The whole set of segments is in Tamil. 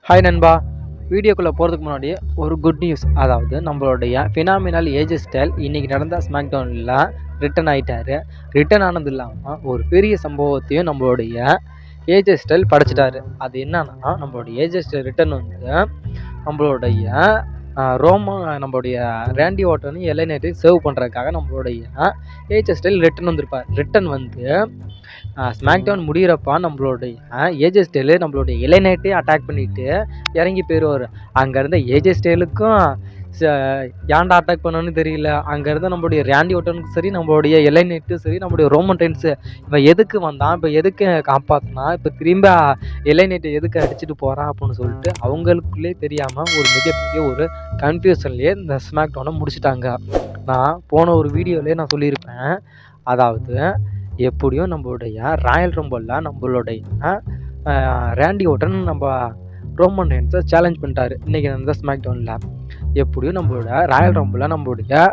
ஹாய் நண்பா. வீடியோக்குள்ளே போகிறதுக்கு முன்னாடி ஒரு குட் நியூஸ் அதாவது நம்மளுடைய ஃபினாமினல் ஏஜ் ஸ்டைல் இன்றைக்கி நடந்த ஸ்மாக்டவுனில் ரிட்டன் ஆகிட்டாரு ரிட்டன் ஆனது இல்லாமல் ஒரு பெரிய சம்பவத்தையும் நம்மளுடைய ஏஜ் ஸ்டைல் படைச்சிட்டாரு. அது என்னன்னா நம்மளுடைய ஏஜ் ஸ்டைல் ரிட்டன் வந்து நம்மளுடைய ரோமா நம்மளுடைய ரேண்டி ஓட்டனையும் எல்ஐநைட்டையும் சேவ் பண்ணுறதுக்காக நம்மளுடைய ஏஜ் ஸ்டைல் ரிட்டன் வந்திருப்பார். ரிட்டன் வந்து ஸ்மாக் டவுன் முடிகிறப்ப நம்மளுடைய ஏஜே ஸ்டைலு நம்மளுடைய இளைநைட்டே அட்டாக் பண்ணிட்டு இறங்கி போயிடுவார். அங்கேருந்த ஏஜே ஸ்டைலுக்கும் ஏன்டா அட்டாக் பண்ணணும்னு தெரியல. அங்கேருந்து நம்மளுடைய ரேண்டி ஓட்டனுக்கும் சரி நம்மளுடைய எலைனைட்டும் சரி நம்மளுடைய ரோமன் டைன்ஸு இவன் எதுக்கு வந்தான் இப்போ எதுக்கு காப்பாற்றினா இப்போ திரும்ப எலைனைட்டை எதுக்கு அடிச்சுட்டு போகிறான் அப்படின்னு சொல்லிட்டு அவங்களுக்குள்ளே தெரியாமல் ஒரு மிகப்பெரிய ஒரு கன்ஃபியூஷன்லேயே இந்த ஸ்மாக் டவுனை முடிச்சிட்டாங்க. நான் போன ஒரு வீடியோலேயே நான் சொல்லியிருப்பேன். அதாவது எப்படியும் நம்மளுடைய ராயல் ரம்பிளில் நம்மளுடைய ரேண்டி ஓட்டன் நம்ம ரோமன் டைன்ஸை சேலஞ்ச் பண்ணிட்டாரு. இன்றைக்கி அந்த ஸ்மாக் டவுனில் எப்படியும் நம்மளோட ராயல் ரம்பிளில் நம்மளுடைய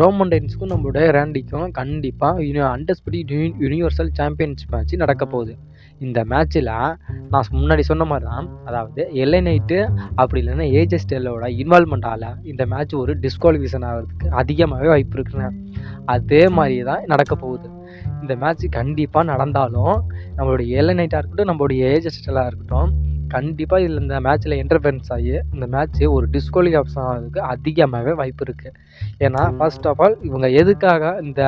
ரோமன் ரெயின்ஸுக்கும் நம்மளுடைய ரேண்டிக்கும் கண்டிப்பாக யூனி அண்டர்ஸ்படி யூனிவர்சல் சாம்பியன்ஷிப் மேட்ச் நடக்க போகுது. இந்த மேட்ச்சில் நான் முன்னாடி சொன்ன மாதிரி தான் அதாவது எல்ஐ நைட்டு அப்படி இல்லைன்னா ஏஜ் ஸ்டேலோட இன்வால்மெண்ட்டால் இந்த மேட்ச் ஒரு டிஸ்குவாலிஃபிகேஷன் ஆகிறதுக்கு அதிகமாகவே வாய்ப்பு இருக்குங்க. அதே மாதிரி தான் நடக்க போகுது. இந்த மேட்ச் கண்டிப்பாக நடந்தாலும் நம்மளுடைய எல்ஐ நைட்டாக இருக்கட்டும் நம்மளுடைய ஏஜ் ஸ்டேலாக இருக்கட்டும் கண்டிப்பாக இதில் இந்த மேட்ச்சில் இன்டர்ஃபரன்ஸ் ஆகி இந்த மேட்ச்சு ஒரு டிஸ்குவாலிஃபிகேஷன் ஆகிறதுக்கு அதிகமாகவே வாய்ப்பு இருக்குது ஏன்னா ஃபர்ஸ்ட் ஆஃப் ஆல் இவங்க எதுக்காக இந்த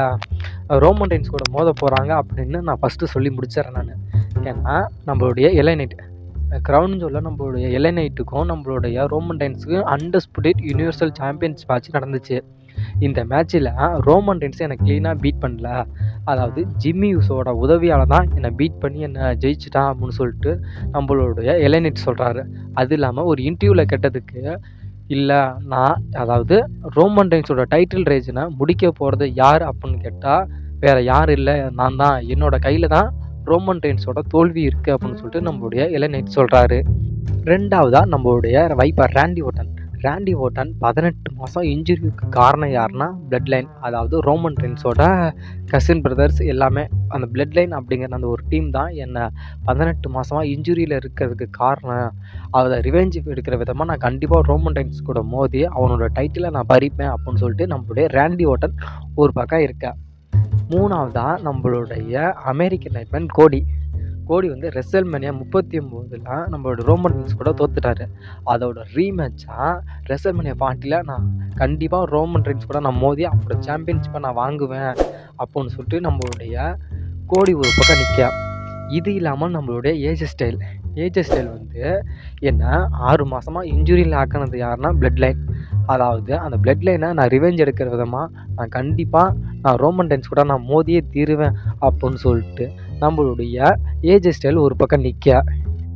ரோமன் டைன்ஸ் கூட மோத போகிறாங்க அப்படின்னு நான் ஃபஸ்ட்டு சொல்லி முடிச்சிடறேன் நான். ஏன்னா நம்மளுடைய எலைநைட் க்ரௌன் சொல்ல நம்மளுடைய எலைநைட்டுக்கும் நம்மளுடைய ரோமன் டைன்ஸுக்கும் அண்டர்ஸ்புடேட் யூனிவர்சல் சாம்பியன்ஸ் மேட்ச் நடந்துச்சு. இந்த மேட்ச்சில் ரோமன் டைன்ஸ் எனக்கு க்ளீனாக பீட் பண்ணல. அதாவது ஜிம்மி யூஸோட உதவியால் தான் என்னை பீட் பண்ணி என்னை ஜெயிச்சிட்டான் அப்படின்னு சொல்லிட்டு நம்மளுடைய எலைநைட் சொல்கிறாரு அது இல்லாமல் ஒரு இன்டர்வியூவில் கேட்டதுக்கு இல்லை நான் அதாவது ரோமன் டைன்ஸோட டைட்டில் ரேஜனை முடிக்க போகிறது யார் அப்படின்னு கேட்டால் வேறு யாரும் இல்லை நான் தான். என்னோடய கையில் தான் ரோமன் ரெயின்ஸோட தோல்வி இருக்குது அப்படின்னு சொல்லிட்டு நம்மளுடைய இளைஞர் சொல்கிறாரு ரெண்டாவதாக நம்மளுடைய Viper Randy Orton. Randy Orton பதினெட்டு மாதம் இன்ஜுரிக்கு காரணம் யாருன்னா பிளட் லைன் அதாவது ரோமன் ரென்ஸோட கசின் பிரதர்ஸ் எல்லாமே. அந்த பிளட் லைன் அப்படிங்கிற அந்த ஒரு டீம் தான் என்னை பதினெட்டு மாதமாக இன்ஜுரியில் இருக்கிறதுக்கு காரணம். அதை ரிவெஞ்ச் எடுக்கிற விதமாக நான் கண்டிப்பாக ரோமன் டைன்ஸ் கூட மோதி அவனோட டைட்டிலை நான் பறிப்பேன் அப்படின்னு சொல்லிட்டு நம்மளுடைய ரேண்டி ஓட்டன் ஒரு பக்கம் இருக்கேன் மூணாவதாக நம்மளுடைய அமெரிக்கன் நைட்மேன் கோடி. கோடி வந்து ரெசல் மேனியா முப்பத்தி ஒம்போதில் நம்மளோட ரோமன் ரீன்ஸ் கூட தோத்துட்டாரு. அதோட ரீமேட்சாக ரெசல் மேனியா ஃபார்ட்டியில் நான் கண்டிப்பாக ரோமன் ரீன்ஸ் கூட நான் மோதி அவரோட சாம்பியன்ஷிப்பை நான் வாங்குவேன் அப்படின்னு சொல்லிட்டு நம்மளுடைய கோடி ஒரு பக்கம் நிற்க இது இல்லாமல் நம்மளுடைய ஏஜ் ஸ்டைல் ஏஜ் ஸ்டைல் வந்து என்ன? ஆறு மாதமாக இன்ஜுரியில் ஆக்கினது யாருன்னா பிளட் லைன் அதாவது அந்த பிளட் லைனை நான் ரிவெஞ்ச் எடுக்கிற விதமாக நான் கண்டிப்பாக நான் ரோமன் டைன்ஸ் கூட நான் மோதியே தீருவேன் அப்படின்னு சொல்லிட்டு நம்மளுடைய ஏஜ் ஸ்டைல் ஒரு பக்கம் நிற்க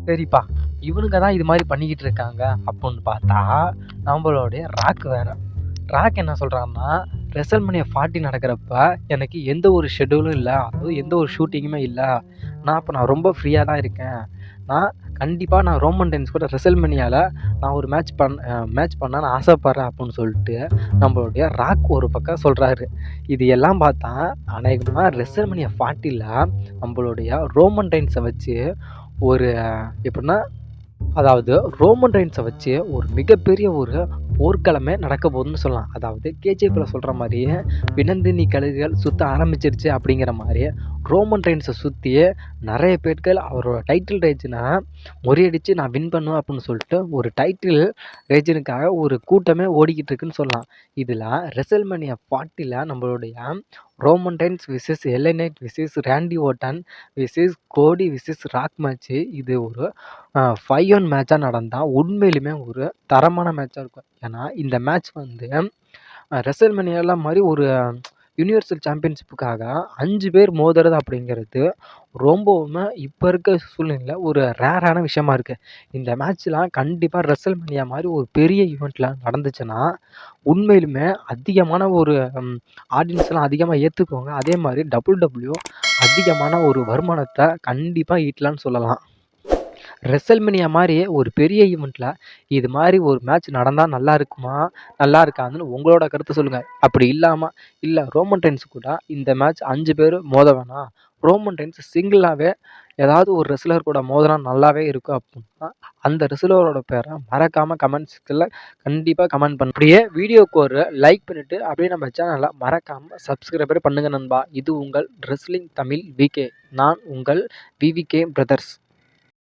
சரிப்பா இவனுங்க தான் இது மாதிரி பண்ணிக்கிட்டு இருக்காங்க அப்புடின்னு பார்த்தா நம்மளுடைய ராக் வேறு. ராக் என்ன சொல்கிறான்னா ரெசல்மனியா ஃபார்ட்டி நடக்கிறப்ப எனக்கு எந்த ஒரு ஷெடியூலும் இல்லை அதாவது எந்த ஒரு ஷூட்டிங்குமே இல்லை. நான் இப்போ நான் ரொம்ப ஃப்ரீயாக தான் இருக்கேன். நான் கண்டிப்பாக நான் ரோமன் டென்ஸ் கூட ரெசல்மனியாவில் நான் ஒரு மேட்ச் பண் மேட்ச் பண்ண நான் ஆசைப்பட்றேன் அப்படின்னு சொல்லிட்டு நம்மளுடைய ராக் ஒரு பக்கம் சொல்கிறாரு இது எல்லாம் பார்த்தா அநேகமாக ரெசல்மனியா ஃபார்ட்டியில் நம்மளுடைய ரோமன் டைன்ஸை வச்சு ஒரு எப்படின்னா அதாவது ரோமன் ரைன்ஸை வச்சு ஒரு மிகப்பெரிய ஒரு போர்க்களமே நடக்க போகுதுன்னு சொல்லலாம். அதாவது கேஜிஎஃப்பில் சொல்கிற மாதிரியே வினந்தினி கழுகுகள் சுற்ற ஆரம்பிச்சிருச்சு அப்படிங்கிற மாதிரி ரோமன் ரைன்ஸை சுற்றி நிறைய பேர்கள் அவரோட டைட்டில் ரேஜனை முறியடித்து நான் வின் பண்ணுவேன் அப்படின்னு சொல்லிட்டு ஒரு டைட்டில் ரேஜினுக்காக ஒரு கூட்டமே ஓடிக்கிட்டு இருக்குன்னு சொல்லலாம். இதில் ரெசல்மனியா ஃபார்ட்டியில் நம்மளுடைய Roman Reigns versus LA Knight versus Randy Orton versus Cody versus Rock match இது ஒரு ஃபைவ் ஒன் மேட்சாக நடந்தால் உண்மையிலுமே ஒரு தரமான மேட்சாக இருக்கும். ஏன்னா இந்த மேட்ச் வந்து ரெசல்மனியாலாம் மாதிரி ஒரு யூனிவர்சல் சாம்பியன்ஷிப்புக்காக அஞ்சு பேர் மோதுறது அப்படிங்கிறது ரொம்பவுமே இப்போ இருக்க சூழ்நிலையில் ஒரு ரேரான விஷயமா இருக்குது இந்த மேட்ச்லாம் கண்டிப்பாக ரெசல்மனியா மாதிரி ஒரு பெரிய ஈவெண்ட்டில் நடந்துச்சுன்னா உண்மையிலுமே அதிகமான ஒரு ஆடியன்ஸ்லாம் அதிகமாக ஏற்றுக்குவாங்க அதே மாதிரி டபுள் டபுள்யூ அதிகமான ஒரு வருமானத்தை கண்டிப்பாக ஈட்டலான்னு சொல்லலாம். ரெசல்மினியா மாதிரி ஒரு பெரிய ஈவெண்ட்டில் இது மாதிரி ஒரு மேட்ச் நடந்தால் நல்லா இருக்குமா? நல்லா இருக்காதுன்னு உங்களோட கருத்தை சொல்லுங்கள் அப்படி இல்லாமல் இல்லை ரோமன் டைன்ஸ் கூட இந்த மேட்ச் அஞ்சு பேர் மோத வேணாம் ரோமன் டைன்ஸ் சிங்கிளாகவே ஏதாவது ஒரு ரெஸ்லர் கூட மோதினா நல்லாவே இருக்கும் அப்புடின்னா அந்த ரெஸ்லரோட பேரை மறக்காமல் கமெண்ட் செக்ஷனில் கண்டிப்பாக கமெண்ட் பண்ண அப்படியே வீடியோக்கு ஒரு லைக் பண்ணிவிட்டு அப்படியே நம்ம சேனலை மறக்காமல் சப்ஸ்கிரைபர் பண்ணுங்க நண்பா. இது உங்கள் ரெஸ்லிங் தமிழ் விகே நான் உங்கள் விவிகே பிரதர்ஸ்